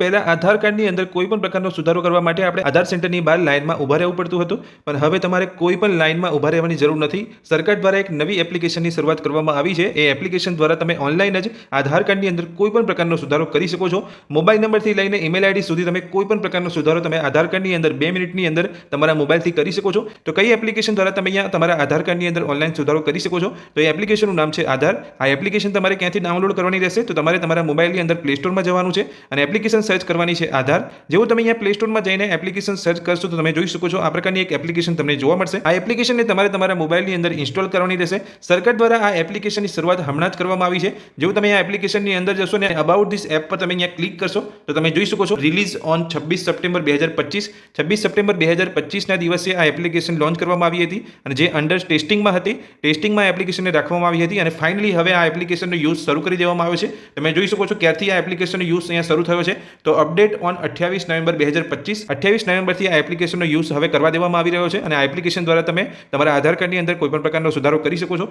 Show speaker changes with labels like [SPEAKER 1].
[SPEAKER 1] પહેલા આધાર કાર્ડની અંદર કોઈ પણ પ્રકારનો સુધારો કરવા માટે આપણે આધાર સેન્ટરની બહાર લાઇનમાં ઊભા રહેવું પડતું હતું. પણ હવે તમારે કોઈ પણ લાઇનમાં ઊભા રહેવાની જરૂર નથી. સરકાર દ્વારા એક નવી એપ્લિકેશનની શરૂઆત કરવામાં આવી છે. એ એપ્લિકેશન દ્વારા તમે ઓનલાઈન જ આધાર કાર્ડની અંદર કોઈ પણ પ્રકારનો સુધારો કરી શકો છો. મોબાઈલ નંબરથી લઈને ઈમેલ આઈડી સુધી તમે કોઈ પણ પ્રકારનો સુધારો તમે આધાર કાર્ડની અંદર બે મિનિટની અંદર તમારા મોબાઈલથી કરી શકો છો. તો કઈ એપ્લિકેશન દ્વારા તમે અહીંયા તમારા આધાર કાર્ડની અંદર ઓનલાઈન સુધારો કરી શકો છો? તો એ એપ્લિકેશનનું નામ છે આધાર. આ એપ્લિકેશન તમારે ક્યાંથી ડાઉનલોડ કરવાની રહેશે? તો તમારે તમારા મોબાઈલની અંદર પ્લે સ્ટોરમાં જવાનું છે. અને એપ્લિકેશન સર્ચ કરવાની છે આધાર. જેવું તમે અહીંયા પ્લે સ્ટોરમાં જઈને એપ્લિકેશન સર્ચ કરશો તો તમે જોઈ શકો છો આ પ્રકારની એક એપ્લિકેશન તમને જોવા મળશે. આ એપ્લિકેશનને તમારે તમારા મોબાઈલની અંદર ઇન્સ્ટોલ કરવાની રહેશે. સરકાર દ્વારા આ એપ્લિકેશનની શરૂઆત હમણાં જ કરવામાં આવી છે. જેવું તમે આ એપ્લિકેશનની અંદર જશો ને અબાઉટ ધીસ એપ પર તમે અહીંયા ક્લિક કરશો તો તમે જોઈ શકો છો રિલીઝ ઓન છવ્વીસ સપ્ટેમ્બર બે હજાર પચીસ. છવ્વીસ સપ્ટેમ્બર બે હજાર પચીસના દિવસે આ એપ્લિકેશન લોન્ચ કરવામાં આવી હતી અને જે અંડર ટેસ્ટિંગમાં હતી ટેસ્ટિંગમાં એપ્લિકેશનને રાખવામાં આવી હતી અને ફાઇનલી હવે આ એપ્લિકેશનનો યુઝ શરૂ કરી દેવામાં આવ્યો છે. તમે જોઈ શકો છો ક્યારથી આ એપ્લિકેશનનો યુઝ અહીંયા શરૂ થયો છે. તો અપડેટ ઓન અઠ્યાવીસ નવેમ્બર બે હજાર પચીસ. અઠ્યાવીસ નવેમ્બરથી આ એપ્લિકેશનનો યુઝ હવે કરવા દેવામાં આવી રહ્યો છે અને આ એપ્લિકેશન દ્વારા તમે તમારા આધાર કાર્ડની અંદર કોઈ પણ પ્રકારનો સુધારો કરી શકો છો.